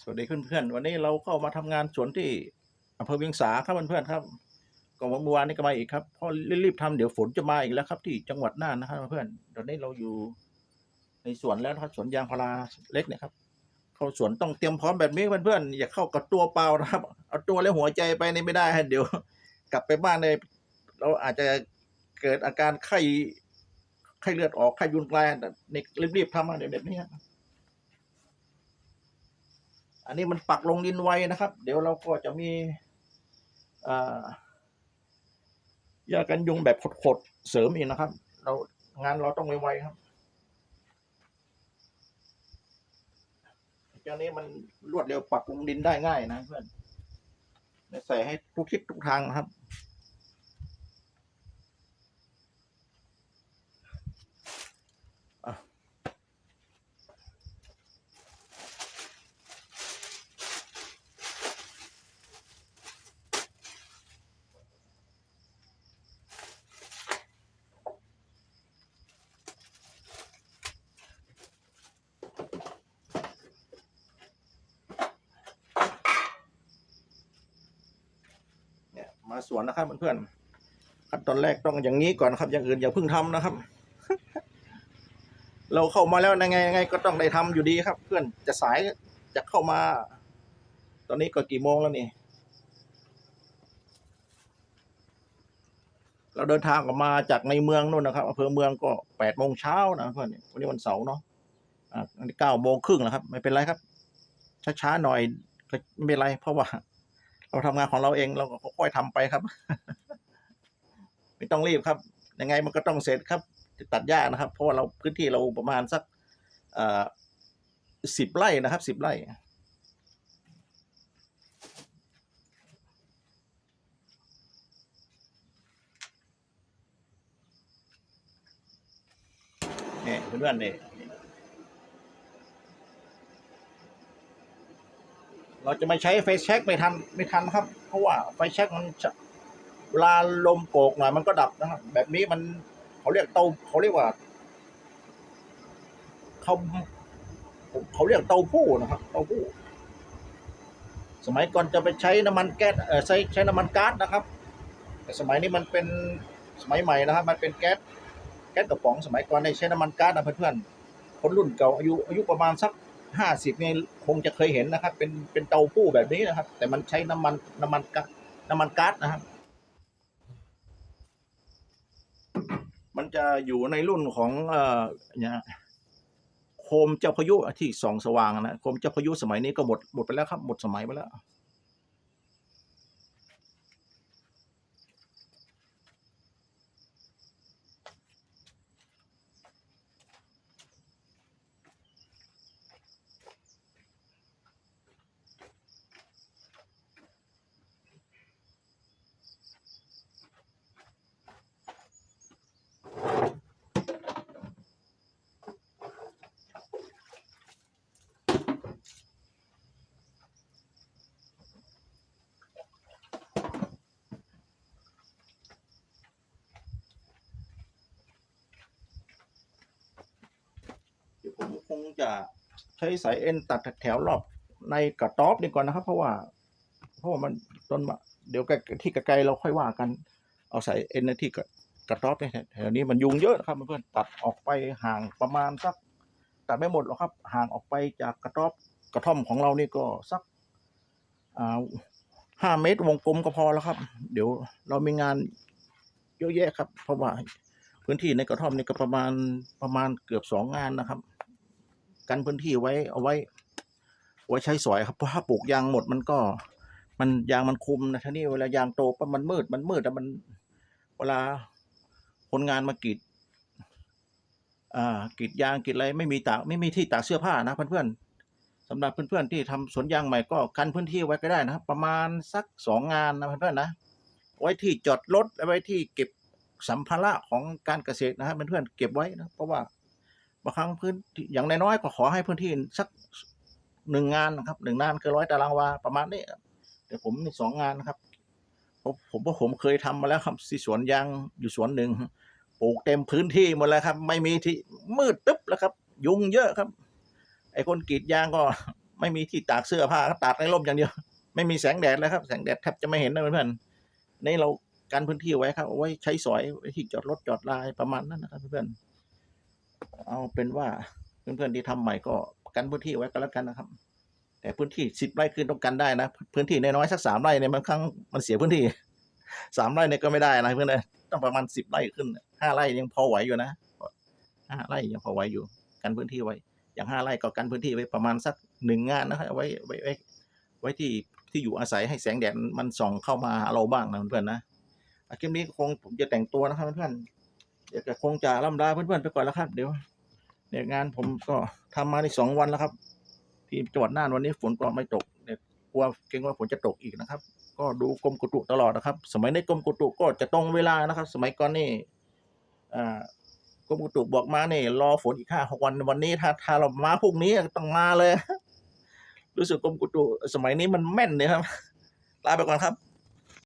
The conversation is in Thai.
สวัสดีเพื่อนๆวันนี้เราเข้ามาทำงานสวนที่อำเภอเวียงสาครับเพื่อนๆครับก็วันเมื่อวานนี้ก็มาอีกครับพราะรีบๆทำเดี๋ยวฝนจะมาอีกแล้วครับ ที่จังหวัดน่านนะครับเพื่อนตอนนี้เราอยู่ในสวนแล้วครับสวนยางพาราเล็กเนี่ยครับเข้าสวนต้องเตรียมพร้อมแบบนี้เพื่อนๆอย่าเข้ากับตัวเปล่านะครับ เอาตัวและหัวใจไปนี่ไม่ได้ฮะเดี๋ยว กลับไปบ้านเลยเราอาจจะเกิดอาการไข้ไข้เลือดออกไข้ยุงกลายนี่รีบๆทำมาเดี๋ยวแบบนี้ อันนี้มันปักลงดินไว้นะครับ เดี๋ยวเราก็จะมียากันยุงแบบขดๆเสริมอีกนะครับ เรางานเราต้องไวๆครับจ้านี้มันรวดเร็วปักลงดินได้ง่ายนะเพื่อนใส่ให้ทุกทิศทุกทางนะครับ สวนนะครับเพื่อนๆขั้นตอนแรกต้องอย่างนี้ก่อนนะครับอย่างอื่นอย่าเพิ่งทำนะครับ เราเข้ามาแล้วยังไงยังไงก็ต้องได้ทำอยู่ดีครับ เพื่อนจะสายจะเข้ามา ตอนนี้ก็กี่โมงแล้วนี่เราเดินทางออกมาจากในเมืองนู่นนะครับอำเภอเมืองก็แปดโมงเช้านะเพื่อนวันนี้วันเสาร์เนาะอ่าอันนี้เก้าโมงครึ่งแล้วครับ ไม่เป็นไรครับช้าๆหน่อยก็ไม่เป็นไรเพราะว่า เราทำงานของเราเองเราก็ค่อยๆทำไปครับ ไม่ต้องรีบครับ ยังไงมันก็ต้องเสร็จครับ ตัดหญ้านะครับ เพราะว่าเราพื้นที่เราประมาณสักสิบไร่นะครับสิบไร่เนี่ยเพื่อนๆเนี่ย เราจะไม่ใช้ไฟแช็กไม่ทันไม่ทันครับ เพราะว่าไฟแช็กมันเวลาลมโกกหน่อยมันก็ดับนะครับ แบบนี้มันเขาเรียกเตาเขาเรียกว่าเขาเขาเรียกเตาผู้นะครับเตาผู้สมัยก่อนจะไปใช้น้ำมันแก๊สเออใช้ใช้น้ำมันก๊าซนะครับ แต่สมัยนี้มันเป็นสมัยใหม่นะครับ มันเป็นแก๊สแก๊สกระป๋องสมัยก่อนในใช้น้ำมันก๊าซนะเพื่อนๆคนรุ่นเก่าอายุอายุประมาณสัก ห้าสิบนี่คงจะเคยเห็นนะครับ เป็นเป็นเตาผู้แบบนี้นะครับ แต่มันใช้น้ำมันน้ำมันก๊าซน้ำมันก๊าซนะครับ มันจะอยู่ในรุ่นของเอ่อเนี่ยโคมเจ้าพายุที่ส่องสว่างนะโคมเจ้าพายุสมัยนี้ก็หมดหมดไปแล้วครับ หมดสมัยไปแล้ว ผมคงจะใช้สายเอ็นตัดแถวรอบในกระต๊อบนี่ก่อนนะครับ เพราะว่า เพราะว่ามันต้นเดี๋ยวที่ไกลๆเราค่อยว่ากัน เอาสายเอ็นในที่กระต๊อบเนี่ยแถวนี้มันยุงเยอะครับเพื่อนๆตัดออกไปห่างประมาณสักตัดไม่หมดหรอกครับ ห่างออกไปจากกระต๊อบกระท่อมของเรานี่ก็สักอ่าห้าเมตรวงกลมก็พอแล้วครับ เดี๋ยวเรามีงานเยอะแยะครับ เพราะว่าพื้นที่ในกระท่อมนี่ก็ประมาณประมาณเกือบสองงานนะครับ กันพื้นที่ไว้เอาไว้ไว้ใช้สอยครับเพราะถ้าปลูกยางหมดมันก็ มันยางมันคุมนะท่านี่เวลายางโตปั๊บมันมืดมันมืดแล้วมัน เวลาคนงานมากรีดอ่ากรีดยางกรีดอะไรไม่มีตากไม่มีที่ตากเสื้อผ้านะเพื่อนๆสำหรับเพื่อนๆที่ทำสวนยางใหม่ก็กันพื้นที่ไว้ก็ได้นะครับ ประมาณสักสองงานนะเพื่อนๆนะ ไว้ที่จอดรถไว้ที่เก็บสัมภาระของการเกษตรนะครับเพื่อนๆเก็บไว้นะเพราะว่า บางครั้งพื้นอย่างน้อยๆก็ขอให้พื้นที่สักหนึ่งงานนะครับหนึ่งงานคือร้อยตารางวาประมาณนี้ครับแต่ผมนี่สองงานนะครับผมผมว่าผมเคยทำมาแล้วครับที่สวนยางอยู่สวนหนึ่งปลูกเต็มพื้นที่หมดแล้วครับ ไม่มีที่มืดตึ๊บแล้วครับ ยุงเยอะครับ ไอ้คนกรีดยางก็ไม่มีที่ตากเสื้อผ้าตากในร่มอย่างเดียว ไม่มีแสงแดดเลยครับ แสงแดดแทบจะไม่เห็นนะเพื่อนๆนี่เรากันพื้นที่ไว้ครับไว้ใช้สอยไว้ที่จอดรถจอดลายประมาณนั้นนะครับเพื่อนๆ เอาเป็นว่าเพื่อนๆที่ทำใหม่ก็กันพื้นที่ไว้ก็แล้วกันนะครับ แต่พื้นที่สิบไร่ขึ้นต้องกันได้นะ พื้นที่น้อยๆสักสามไร่เนี่ยบางครั้งมันเสียพื้นที่สามไร่เนี่ยก็ไม่ได้นะเพื่อนเลยต้องประมาณสิบไร่ขึ้นห้าไร่ยังพอไหวอยู่นะห้าไร่ยังพอไหวอยู่ กันพื้นที่ไว้ อย่างห้าไร่ก็กันพื้นที่ไว้ประมาณสักหนึ่งงานนะครับไว้ไว้ไว้ไว้ที่ที่อยู่อาศัยให้แสงแดดมันส่องเข้ามาเราบ้างนะเพื่อนๆนะอาคลิปนี้คงผมจะแต่งตัวนะครับเพื่อนๆ เดี๋ยวคงจะล่ำลาเพื่อนๆไปก่อนแล้วครับ เดี๋ยวเนี่ยงานผมก็ทำมาในสองวันแล้วครับ ที่จังหวัดน่านวันนี้ฝนก็ไม่ตกเนี่ยกลัวเกรงว่าฝนจะตกอีกนะครับ ก็ดูกรมกุตุตลอดนะครับ สมัยในกรมกุตุก็จะตรงเวลานะครับ สมัยก่อนนี่อ่ากรมกุตุบอกมาเนี่ยรอฝนอีกห้าหกวันวันนี้ถ้าถ้าเรามาพรุ่งนี้ต้องมาเลย รู้สึกกรมกุตุสมัยนี้มันแม่นเลยครับลาไปก่อนครับ